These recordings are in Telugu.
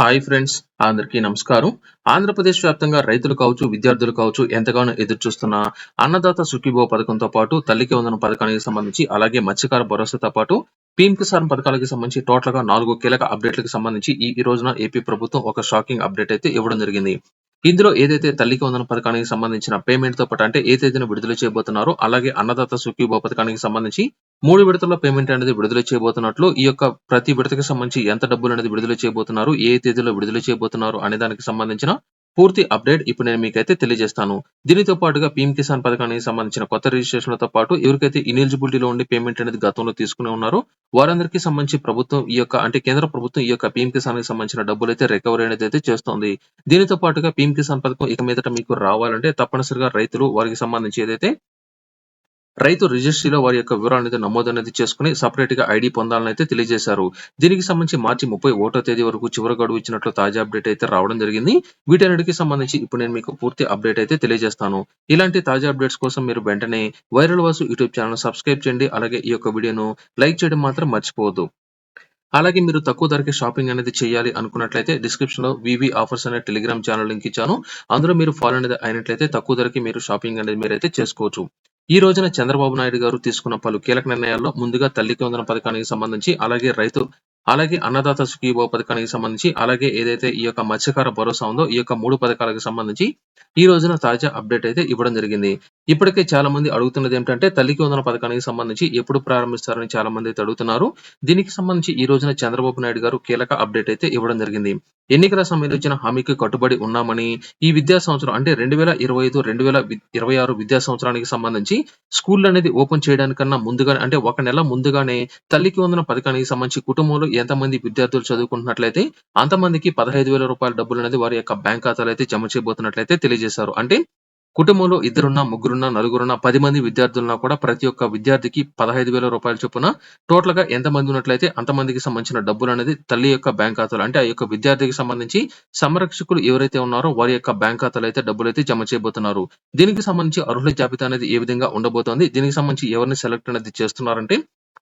హాయ్ ఫ్రెండ్స్ అందరికీ నమస్కారం. ఆంధ్రప్రదేశ్ వ్యాప్తంగా రైతులు కావచ్చు విద్యార్థులు కావచ్చు ఎంతగానో ఎదురు చూస్తున్న అన్నదాత సుఖీభో పథకంతో పాటు తల్లికి వందన పథకానికి సంబంధించి అలాగే మత్స్యకార భరోసాతో పాటు పీఎం కిసాన్ పథకాలకు సంబంధించి టోటల్గా నాలుగు కీలక అప్డేట్లకు సంబంధించి ఈ ఈ రోజున ఏపీ ప్రభుత్వం ఒక షాకింగ్ అప్డేట్ అయితే ఇవ్వడం జరిగింది. ఇందులో ఏదైతే తల్లికి వందన పథకానికి సంబంధించిన పేమెంట్తో పాటు అంటే ఏ తేదీన విడుదల చేయబోతున్నారో అలాగే అన్నదాత సుఖీభో పథకానికి సంబంధించి మూడు విడతల్లో పేమెంట్ అనేది విడుదల చేయబోతున్నట్లు ఈ యొక్క ప్రతి విడతకి సంబంధించి ఎంత డబ్బులు అనేది విడుదల చేయబోతున్నారు ఏ తేదీలో విడుదల చేయబోతున్నారు అనే దానికి సంబంధించిన పూర్తి అప్డేట్ ఇప్పుడు నేను మీకైతే తెలియజేస్తాను. దీనితో పాటుగా పీఎం కిసాన్ పథకానికి సంబంధించిన కొత్త రిజిస్ట్రేషన్లతో పాటు ఎవరికైతే ఇనిలిజిబిలిటీలో ఉండి పేమెంట్ అనేది గతంలో తీసుకుని ఉన్నారో వారందరికీ సంబంధించి ప్రభుత్వం ఈ యొక్క అంటే కేంద్ర ప్రభుత్వం ఈ యొక్క పీఎం కిసాన్కి సంబంధించిన డబ్బులు అయితే రికవరీ అనేది అయితే చేస్తోంది. దీనితో పాటుగా పీఎం కిసాన్ పథకం ఇక మీదట మీకు రావాలంటే తప్పనిసరిగా రైతులు వారికి సంబంధించి ఏదైతే రైతు రిజిస్ట్రీలో వారి యొక్క వివరాలు అయితే నమోదు అనేది చేసుకుని సపరేట్గా ఐడి పొందాలని అయితే తెలియజేశారు. దీనికి సంబంధించి మార్చి ముప్పై ఒకటో తేదీ వరకు చివరి గడువు ఇచ్చినట్లు తాజా అప్డేట్ అయితే రావడం జరిగింది. వీటన్నిటికి సంబంధించి ఇప్పుడు నేను మీకు పూర్తి అప్డేట్ అయితే తెలియజేస్తాను. ఇలాంటి తాజా అప్డేట్స్ కోసం మీరు వెంటనే viral Vasu YouTube channel subscribe చేయండి. అలాగే ఈ యొక్క వీడియోను లైక్ చేయడం మాత్రం మర్చిపోవద్దు. అలాగే మీరు తక్కువ ధరకి షాపింగ్ అనేది చేయాలి అనుకున్నట్లయితే డిస్క్రిప్షన్లో వివి ఆఫర్స్ అనే టెలిగ్రామ్ ఛానల్ లింక్ ఇచ్చాను. అందులో మీరు ఫాలో అనేది అయినట్లయితే తక్కువ ధరకి మీరు షాపింగ్ అనేది మీరైతే చేసుకోవచ్చు. ఈ రోజున చంద్రబాబు నాయుడు గారు తీసుకున్న పలు కీలక నిర్ణయాల్లో ముందుగా తల్లికి వందన పథకానికి సంబంధించి అలాగే రైతు అలాగే అన్నదాత సుఖీభో పథకానికి సంబంధించి అలాగే ఏదైతే ఈ యొక్క మత్స్యకార భరోసా ఉందో ఈ యొక్క మూడు పథకాలకు సంబంధించి ఈ రోజున తాజా అప్డేట్ అయితే ఇవ్వడం జరిగింది. ఇప్పటికే చాలా మంది అడుగుతున్నది ఏంటంటే తల్లికి వందన పథకానికి సంబంధించి ఎప్పుడు ప్రారంభిస్తారని చాలా మంది అయితే అడుగుతున్నారు. దీనికి సంబంధించి ఈ రోజున చంద్రబాబు నాయుడు గారు కీలక అప్డేట్ అయితే ఇవ్వడం జరిగింది. ఎన్నికల సమయంలో ఇచ్చిన హామీకి కట్టుబడి ఉన్నామని ఈ విద్యా సంవత్సరం అంటే రెండు వేల ఇరవై ఐదు రెండు వేల ఇరవై ఆరు విద్యా సంవత్సరానికి సంబంధించి స్కూల్ అనేది ఓపెన్ చేయడానికన్నా ముందుగానే అంటే ఒక నెల ముందుగానే తల్లికి వందన పథకానికి సంబంధించి కుటుంబంలో ఎంతమంది విద్యార్థులు చదువుకుంటున్నట్లయితే అంతమందికి పదహైదు వేల రూపాయల డబ్బులు అనేది వారి యొక్క బ్యాంక్ ఖాతాలో అయితే జమ చేయబోతున్నట్లయితే తెలియజేశారు. అంటే కుటుంబంలో ఇద్దరున్నా ముగ్గురున్నా నలుగురున్నా పది మంది విద్యార్థులున్నా కూడా ప్రతి ఒక్క విద్యార్థికి పదహైదు వేల రూపాయల చొప్పున టోటల్గా ఎంత మంది ఉన్నట్లయితే అంతమందికి సంబంధించిన డబ్బులు అనేది తల్లి యొక్క బ్యాంక్ ఖాతాలో అంటే ఆ యొక్క విద్యార్థికి సంబంధించి సంరక్షకులు ఎవరైతే ఉన్నారో వారి యొక్క బ్యాంక్ ఖాతాలో అయితే డబ్బులు అయితే జమ చేయబోతున్నారు. దీనికి సంబంధించి అర్హుల జాబితా అనేది ఏ విధంగా ఉండబోతోంది? దీనికి సంబంధించి ఎవరిని సెలెక్ట్ అనేది చేస్తున్నారంటే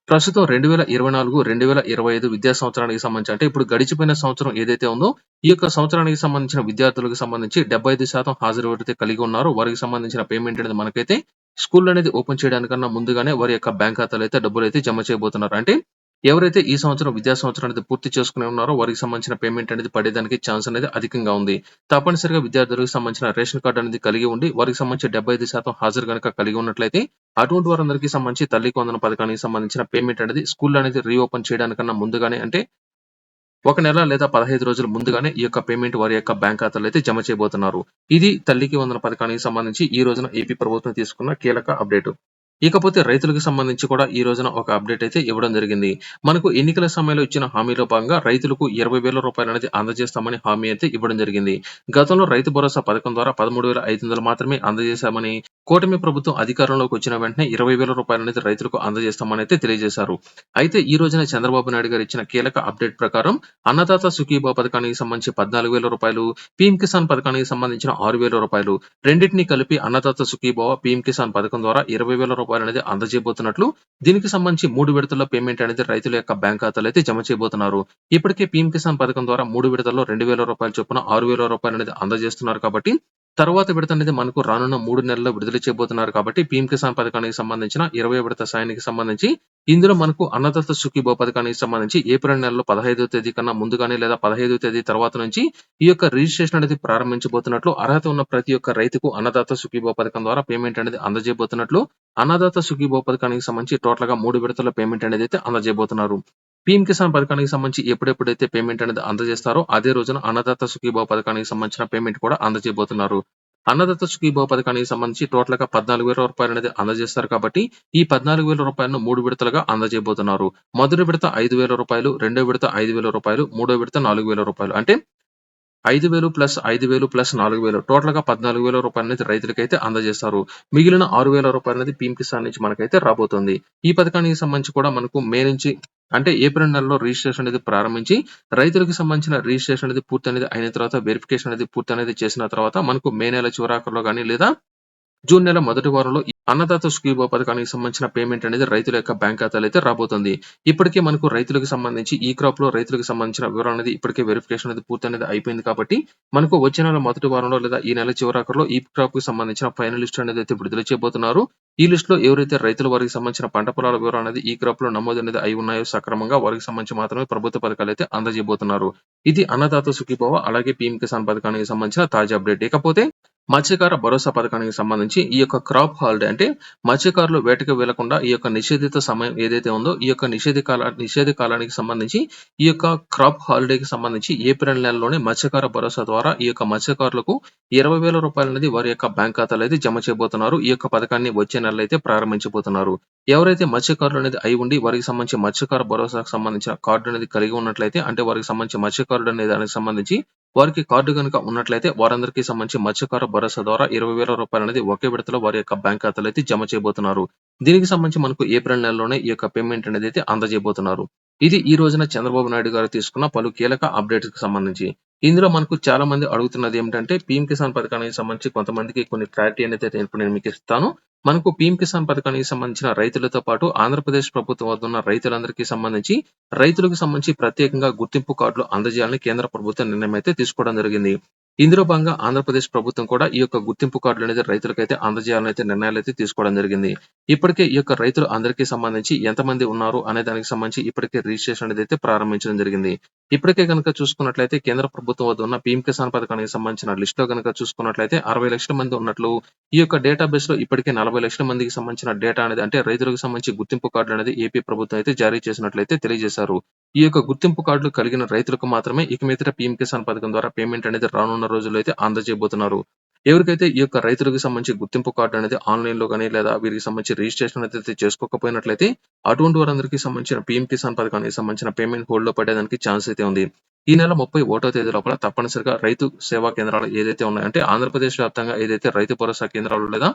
ప్రస్తుతం రెండు వేల ఇరవై నాలుగు రెండు వేల ఇరవై ఐదు విద్యా సంవత్సరానికి సంబంధించి అంటే ఇప్పుడు గడిచిపోయిన సంవత్సరం ఏదైతే ఉందో ఈ యొక్క సంవత్సరానికి సంబంధించిన విద్యార్థులకు సంబంధించి డెబ్బై ఐదు శాతం హాజరు అయితే కలిగి ఉన్నారు వారికి సంబంధించిన పేమెంట్ అనేది మనకైతే స్కూల్ అనేది ఓపెన్ చేయడానికన్నా ముందుగానే వారి యొక్క బ్యాంక్ ఖాతాలో అయితే డబ్బులు అయితే జమ చేయబోతున్నారు. అంటే ఎవరైతే ఈ సంవత్సరం విద్యా సంవత్సరం అనేది పూర్తి చేసుకుని ఉన్నారో వారికి సంబంధించిన పేమెంట్ అనేది పడేదానికి ఛాన్స్ అనేది అధికంగా ఉంది. తప్పనిసరిగా విద్యార్థులకు సంబంధించిన రేషన్ కార్డు అనేది కలిగి ఉండి వారికి సంబంధించి డెబ్బై ఐదు శాతం హాజరు కనుక కలిగి ఉన్నట్లయితే అటువంటి వారందరికీ సంబంధించి తల్లికి వందన పథకానికి సంబంధించిన పేమెంట్ అనేది స్కూల్ అనేది రీఓపెన్ చేయడానికన్నా ముందుగానే అంటే ఒక నెల లేదా పదహైదు రోజుల ముందుగానే ఈ యొక్క పేమెంట్ వారి యొక్క బ్యాంక్ ఖాతాలో అయితే జమ చేయబోతున్నారు. ఇది తల్లికి వందన పథకానికి సంబంధించి ఈ రోజున ఏపీ ప్రభుత్వం తీసుకున్న కీలక అప్డేట్ ఇకపోతే రైతులకు సంబంధించి కూడా ఈ రోజున ఒక అప్డేట్ అయితే ఇవ్వడం జరిగింది. మనకు ఎన్నికల సమయంలో ఇచ్చిన హామీలో భాగంగా రైతులకు ఇరవై వేల రూపాయలు అనేది అందజేస్తామని హామీ అయితే ఇవ్వడం జరిగింది. గతంలో రైతు భరోసా పథకం ద్వారా పదమూడు వేల ఐదు వందలు మాత్రమే అందజేశామని కూటమి ప్రభుత్వం అధికారంలోకి వచ్చిన వెంటనే ఇరవై వేల రూపాయలు అనేది రైతులకు అందజేస్తామని అయితే తెలియజేశారు. అయితే ఈ రోజున చంద్రబాబు నాయుడు గారు ఇచ్చిన కీలక అప్డేట్ ప్రకారం అన్నదాత సుఖీబా పథకానికి సంబంధించి పద్నాలుగు వేల రూపాయలు పీఎం కిసాన్ పథకానికి సంబంధించిన ఆరు వేల రూపాయలు రెండింటిని కలిపి అన్నదాత సుఖీబావ పీఎం కిసాన్ పథకం ద్వారా ఇరవై వేల రూపాయలు అనేది అందజేయబోతున్నట్లు దీనికి సంబంధించి మూడు విడతల్లో పేమెంట్ అనేది రైతుల యొక్క బ్యాంక్ ఖాతాలో అయితే జమ చేయబోతున్నారు. ఇప్పటికే పీఎం కిసాన్ పథకం ద్వారా మూడు విడతల్లో రెండు వేల రూపాయల చొప్పున ఆరు వేల రూపాయలు అనేది అందజేస్తున్నారు కాబట్టి తర్వాత విడత అనేది మనకు రానున్న మూడు నెలల్లో విడుదల చేయబోతున్నారు కాబట్టి పీఎం కిసాన్ పథకానికి సంబంధించిన ఇరవై విడత సాయానికి సంబంధించి ఇందులో మనకు అన్నదాత సుఖీభో పథకానికి సంబంధించి ఏప్రిల్ నెలలో పదహైదో తేదీ కన్నా ముందుగానే లేదా పదహైదో తేదీ తర్వాత నుంచి ఈ యొక్క రిజిస్ట్రేషన్ అనేది ప్రారంభించబోతున్నట్లు అర్హత ఉన్న ప్రతి ఒక్క రైతుకు అన్నదాత సుఖీభో పథకం ద్వారా పేమెంట్ అనేది అందజేయబోతున్నట్లు అన్నదాత సుఖీభో పథకానికి సంబంధించి టోటల్గా మూడు విడతల పేమెంట్ అనేది అయితే అందజేయబోతున్నారు. పీఎం కిసాన్ పథకానికి సంబంధించి ఎప్పుడెప్పుడైతే పేమెంట్ అనేది అందజేస్తారో అదే రోజున అన్నదాత సుఖీభావ పథకానికి సంబంధించిన పేమెంట్ కూడా అందజేయబోతున్నారు. అన్నదాత సుఖీభావ పథకానికి సంబంధించి టోటల్గా పద్నాలుగు వేల రూపాయలు అనేది అందజేస్తారు కాబట్టి ఈ పద్నాలుగు వేల రూపాయలను మూడు విడతలుగా అందజేయబోతున్నారు. మొదటి విడత ఐదు వేల రూపాయలు రెండో విడత ఐదు వేల రూపాయలు మూడో విడత నాలుగు వేల రూపాయలు. అంటే ఐదు వేలు ప్లస్ ఐదు వేలు ప్లస్ నాలుగు వేలు. టోటల్గా పద్నాలుగు వేల రూపాయలు అనేది రైతులకైతే అందజేస్తారు. మిగిలిన ఆరు వేల రూపాయలు అనేది పీఎం కిసాన్ నుంచి మనకైతే రాబోతుంది. ఈ పథకానికి సంబంధించి కూడా మనకు మే నుంచి అంటే ఏప్రిల్ నెలలో రిజిస్ట్రేషన్ అనేది ప్రారంభించి రైతులకు సంబంధించిన రిజిస్ట్రేషన్ అనేది పూర్తి అనేది అయిన తర్వాత వెరిఫికేషన్ అనేది పూర్తి అనేది చేసిన తర్వాత మనకు మే నెల చివరాఖరులో కానీ లేదా జూన్ నెల మొదటి వారంలో అన్నదాత సుఖీభవ పథకానికి సంబంధించిన పేమెంట్ అనేది రైతుల యొక్క బ్యాంక్ ఖాతాలో అయితే రాబోతుంది. ఇప్పటికే మనకు రైతులకు సంబంధించి ఈ క్రాప్లో రైతులకు సంబంధించిన వివరాలు అనేది ఇప్పటికే వెరిఫికేషన్ అనేది పూర్తి అనేది అయిపోయింది కాబట్టి మనకు వచ్చే నెల మొదటి వారంలో లేదా ఈ నెల చివరాఖరులో ఈ క్రాప్కి సంబంధించిన ఫైనల్ లిస్ట్ అనేది అయితే విడుదల చేయబోతున్నారు. ఈ లిస్ట్లో ఎవరైతే రైతుల వారికి సంబంధించిన పంట పొలాల వివరాలు అనేది ఈ క్రాప్లో నమోదు అనేది అయి ఉన్నాయో సక్రమంగా వారికి సంబంధించి మాత్రమే ప్రభుత్వ పథకాలు అయితే అందజేయబోతున్నారు. ఇది అన్నదాత సుఖీభవ అలాగే పీఎం కిసాన్ పథకానికి సంబంధించిన తాజా అప్డేట్ ఇకపోతే మత్స్యకార భరోసా పథకానికి సంబంధించి ఈ యొక్క క్రాప్ హాలిడే అంటే మత్స్యకారులు వేటకు వెళ్ళకుండా ఈ యొక్క నిషేధిత సమయం ఏదైతే ఉందో ఈ యొక్క నిషేధ కాల నిషేధ కాలానికి సంబంధించి ఈ యొక్క క్రాప్ హాలిడేకి సంబంధించి ఏప్రిల్ నెలలోనే మత్స్యకార భరోసా ద్వారా ఈ యొక్క మత్స్యకారులకు ఇరవై వేల రూపాయలు అనేది వారి యొక్క బ్యాంక్ ఖాతాలో అయితే జమ చేయబోతున్నారు. ఈ యొక్క పథకాన్ని వచ్చే నెలలో అయితే ప్రారంభించబోతున్నారు. ఎవరైతే మత్స్యకారులు అనేది అయి ఉండి వారికి సంబంధించి మత్స్యకార భరోసాకు సంబంధించిన కార్డు అనేది కలిగి ఉన్నట్లయితే అంటే వారికి సంబంధించి మత్స్యకారుడు అనే దానికి సంబంధించి వారికి కార్డు కనుక ఉన్నట్లయితే వారందరికీ సంబంధించి మత్స్యకార భరోసా ద్వారా ఇరవై వేల రూపాయలు అనేది ఒకే విడతలో వారి యొక్క బ్యాంక్ ఖాతాలో అయితే జమ చేయబోతున్నారు. దీనికి సంబంధించి మనకు ఏప్రిల్ నెలలోనే ఈ యొక్క పేమెంట్ అనేది అయితే అందజేయబోతున్నారు. ఇది ఈ రోజున చంద్రబాబు నాయుడు గారు తీసుకున్న పలు కీలక అప్డేట్స్కి సంబంధించి. ఇందులో మనకు చాలా మంది అడుగుతున్నది ఏమిటంటే పీఎం కిసాన్ పథకానికి సంబంధించి కొంతమందికి కొన్ని క్లారిటీ అనేది ఇప్పుడు నేను మీకు ఇస్తాను. మనకు పీఎం కిసాన్ పథకానికి సంబంధించిన రైతులతో పాటు ఆంధ్రప్రదేశ్ ప్రభుత్వం వద్ద ఉన్న రైతులందరికీ సంబంధించి రైతులకు సంబంధించి ప్రత్యేకంగా గుర్తింపు కార్డులు అందజేయాలని కేంద్ర ప్రభుత్వం నిర్ణయం అయితే తీసుకోవడం జరిగింది. ఇందులో భాగంగా ఆంధ్రప్రదేశ్ ప్రభుత్వం కూడా ఈ యొక్క గుర్తింపు కార్డులు అనేది రైతులకైతే అందజేయాలని అయితే నిర్ణయాలు అయితే తీసుకోవడం జరిగింది. ఇప్పటికే ఈ యొక్క రైతులు అందరికీ సంబంధించి ఎంతమంది ఉన్నారు అనే దానికి సంబంధించి ఇప్పటికే రిజిస్ట్రేషన్ అనేది అయితే ప్రారంభించడం జరిగింది. ఇప్పటికే కనుక చూసుకున్నట్లయితే కేంద్ర ప్రభుత్వం వద్ద ఉన్న పీఎం కిసాన్ పథకానికి సంబంధించిన లిస్ట్లో కనుక చూసుకున్నట్లయితే అరవై లక్షల మంది ఉన్నట్లు ఈ యొక్క డేటాబేస్లో ఇప్పటికే నలభై లక్షల మందికి సంబంధించిన డేటా అనేది అంటే రైతులకు సంబంధించి గుర్తింపు కార్డులు అనేది ఏపీ ప్రభుత్వం అయితే జారీ చేసినట్లయితే తెలియజేశారు. ఈ యొక్క గుర్తింపు కార్డులు కలిగిన రైతులకు మాత్రమే ఇక మీదట పీఎం కిసాన్ పథకం ద్వారా పేమెంట్ అనేది రానున్న రోజుల్లో అయితే అందజేయబోతున్నారు. ఎవరికైతే ఈ యొక్క రైతులకు సంబంధించి గుర్తింపు కార్డు అనేది ఆన్లైన్లో కానీ లేదా వీరికి సంబంధించి రిజిస్ట్రేషన్ అయితే చేసుకోకపోయినట్లయితే అటువంటి వారందరికీ సంబంధించిన పీఎం కిసాన్ పథకానికి సంబంధించిన పేమెంట్ హోల్డ్లో పడేదానికి ఛాన్స్ అయితే ఉంది. ఈ నెల ముప్పై ఒకటో తేదీ లోపల తప్పనిసరిగా రైతు సేవా కేంద్రాలు ఏదైతే ఉన్నాయంటే ఆంధ్రప్రదేశ్ వ్యాప్తంగా ఏదైతే రైతు భరోసా కేంద్రాలు లేదా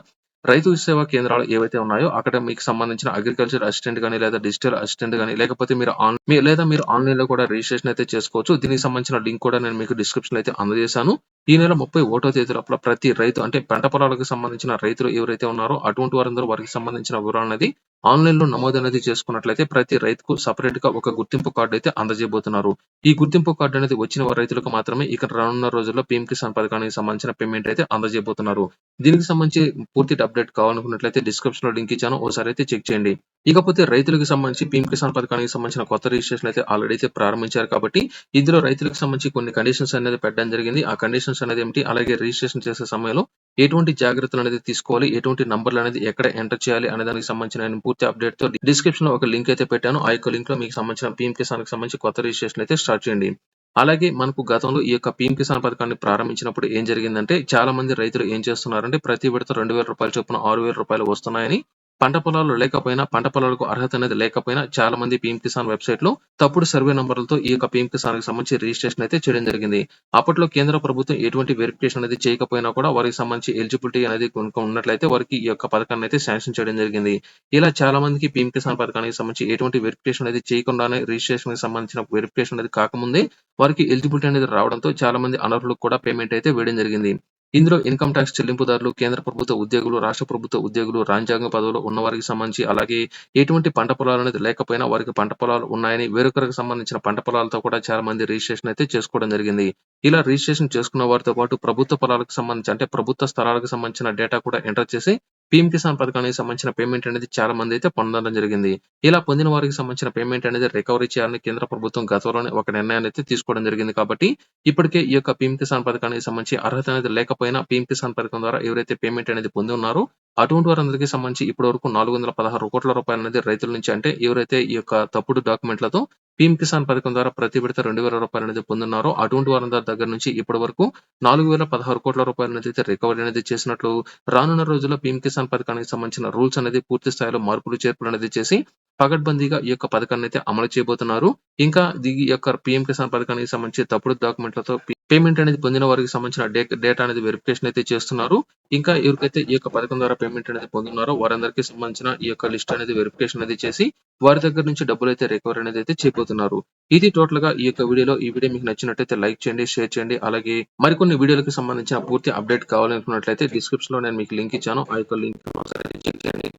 రైతు సేవా కేంద్రాలు ఏవైతే ఉన్నాయో అక్కడ మీకు సంబంధించిన అగ్రికల్చర్ అసిస్టెంట్ కానీ లేదా డిజిటల్ అసిస్టెంట్ కానీ లేకపోతే మీరు ఆన్ మీ- లేదా మీరు ఆన్లైన్లో కూడా రిజిస్ట్రేషన్ అయితే చేసుకోవచ్చు. దీనికి సంబంధించిన లింక్ కూడా నేను మీకు డిస్క్రిప్షన్ అయితే అందజేశాను. ఈ నెల ముప్పై ఒకటో తేదీ లోపల ప్రతి రైతు అంటే పంట పొలాలకు సంబంధించిన రైతులు ఎవరైతే ఉన్నారో అటువంటి వారందరూ వారికి సంబంధించిన వివరాలు అనేది ఆన్లైన్లో నమోదు అనేది చేసుకున్నట్లయితే ప్రతి రైతుకు సపరేట్గా ఒక గుర్తింపు కార్డు అయితే అందజేయబోతున్నారు. ఈ గుర్తింపు కార్డు అనేది వచ్చిన రైతులకు మాత్రమే ఇక రానున్న రోజుల్లో పీఎం కిసాన్ పథకానికి సంబంధించిన పేమెంట్ అయితే అందజేయబోతున్నారు. దీనికి సంబంధించి పూర్తి అప్డేట్ కావాలనుకున్నట్లయితే డిస్క్రిప్షన్లో లింక్ ఇచ్చాను ఒకసారి అయితే చెక్ చేయండి. ఇకపోతే రైతులకు సంబంధించి పీఎం కిసాన్ పథకానికి సంబంధించిన కొత్త రిజిస్ట్రేషన్ అయితే ఆల్రెడీ అయితే ప్రారంభించారు కాబట్టి ఇందులో రైతులకు సంబంధించి కొన్ని కండిషన్స్ అనేది పెట్టడం జరిగింది. ఆ కండిషన్స్ అనేది ఏమిటి? అలాగే రిజిస్ట్రేషన్ చేసే సమయంలో ఎటువంటి జాగ్రత్తలు అనేది తీసుకోవాలి? ఎటువంటి నంబర్లు అనేది ఎక్కడ ఎంటర్ చేయాలి? అనే దానికి సంబంధించిన నేను పూర్తి అప్డేట్తో డిస్క్రిప్షన్లో ఒక లింక్ అయితే పెట్టాను. ఆ యొక్క లింక్లో మీకు సంబంధించిన పీఎం కిసాన్కి సంబంధించి కొత్త రిజిస్ట్రేషన్ అయితే స్టార్ట్ చేయండి. అలాగే మనకు గతంలో ఈ యొక్క పీఎం కిసాన్ పథకాన్ని ప్రారంభించినప్పుడు ఏం జరిగిందంటే చాలా మంది రైతులు ఏం చేస్తున్నారంటే ప్రతి విడత రెండు వేల రూపాయల చొప్పున ఆరు వేల రూపాయలు వస్తున్నాయని పంట పొలాలు లేకపోయినా పంట పొలాలకు అర్హత అనేది లేకపోయినా చాలా మంది పీఎం కిసాన్ వెబ్సైట్లో తప్పుడు సర్వే నంబర్లతో ఈ యొక్క పీఎం కిసాన్కి సంబంధించి రిజిస్ట్రేషన్ అయితే చేయడం జరిగింది. అప్పట్లో కేంద్ర ప్రభుత్వం ఎటువంటి వెరిఫికేషన్ అనేది చేయకపోయినా కూడా వారికి సంబంధించి ఎలిజిబిలిటీ అనేది కనుక ఉన్నట్లయితే వారికి ఈ యొక్క పథకాన్ని అయితే శాంక్షన్ చేయడం జరిగింది. ఇలా చాలా మందికి పీఎం కిసాన్ పథకానికి సంబంధించి ఎటువంటి వెరిఫికేషన్ అనేది చేయకుండానే రిజిస్ట్రేషన్కి సంబంధించిన వెరిఫికేషన్ అనేది కాకముందే వారికి ఎలిజిబిలిటీ అనేది రావడంతో చాలా మంది అనర్హులకు కూడా పేమెంట్ అయితే వేయడం జరిగింది. ఇందులో ఇన్కమ్ ట్యాక్స్ చెల్లింపుదారులు కేంద్ర ప్రభుత్వ ఉద్యోగులు రాష్ట్ర ప్రభుత్వ ఉద్యోగులు రాజ్యాంగ పదవులు ఉన్న వారికి సంబంధించి అలాగే ఎటువంటి పంట పొలాలు అనేది లేకపోయినా వారికి పంట పొలాలు ఉన్నాయని వేరొకరికి సంబంధించిన పంట పొలాలతో కూడా చాలా మంది రిజిస్ట్రేషన్ అయితే చేసుకోవడం జరిగింది. ఇలా రిజిస్ట్రేషన్ చేసుకున్న వారితో పాటు ప్రభుత్వ పొలాలకు సంబంధించి అంటే ప్రభుత్వ స్థలాలకు సంబంధించిన డేటా కూడా ఎంటర్ చేసి పీఎం కిసాన్ పథకానికి సంబంధించిన పేమెంట్ అనేది చాలా మంది అయితే పొందడం జరిగింది. ఇలా పొందిన వారికి సంబంధించిన పేమెంట్ అనేది రికవరీ చేయాలని కేంద్ర ప్రభుత్వం గతంలోనే ఒక నిర్ణయాన్ని అయితే తీసుకోవడం జరిగింది కాబట్టి ఇప్పటికే ఈ యొక్క పీఎం కిసాన్ పథకానికి సంబంధించి అర్హత అనేది లేకపోయినా పీఎం కిసాన్ పథకం ద్వారా ఎవరైతే పేమెంట్ అనేది పొంది ఉన్నారో అటువంటి వారందరికీ సంబంధించి ఇప్పటి వరకు నాలుగు వందల పదహారు కోట్ల రూపాయలు అనేది రైతుల నుంచి అంటే ఎవరైతే ఈ యొక్క తప్పుడు డాక్యుమెంట్లతో పీఎం కిసాన్ పథకం ద్వారా ప్రతి విడత రెండు వేల రూపాయలు అనేది పొందున్నారో. అటువంటి వారందరి దగ్గర నుంచి ఇప్పటి వరకు నాలుగు వేల పదహారు కోట్ల రూపాయలు అనేది అయితే రికవరీ అనేది చేసినట్లు రానున్న రోజుల్లో పీఎం కిసాన్ పథకానికి సంబంధించిన రూల్స్ అనేది పూర్తి స్థాయిలో మార్పులు చేర్పులు అనేది చేసి పగడ్బందీగా ఈ యొక్క పథకాన్ని అయితే అమలు చేయబోతున్నారు. ఇంకా ఈ యొక్క పీఎం కిసాన్ పథకానికి సంబంధించి తప్పుడు డాక్యుమెంట్లతో పేమెంట్ అనేది పొందిన వారికి సంబంధించిన డే డేటా అనేది వెరిఫికేషన్ అయితే చేస్తున్నారు. ఇంకా ఎవరికైతే ఈ యొక్క పథకం ద్వారా పేమెంట్ అనేది పొందున్నారో వారందరికీ సంబంధించిన ఈ యొక్క లిస్ట్ అనేది వెరిఫికేషన్ అనేది చేసి వారి దగ్గర నుంచి డబ్బులైతే రికవరీ అనేది అయితే చేయబోతున్నారు. ఇది టోటల్గా ఈ యొక్క వీడియోలో. ఈ వీడియో మీకు నచ్చినట్లయితే లైక్ చేయండి, షేర్ చేయండి. అలాగే మరికొన్ని వీడియోలకు సంబంధించిన పూర్తి అప్డేట్ కావాలనుకున్నట్లయితే డిస్క్రిప్షన్లో నేను మీకు లింక్ ఇచ్చాను. ఆ యొక్క లింక్ చెక్ చేయండి.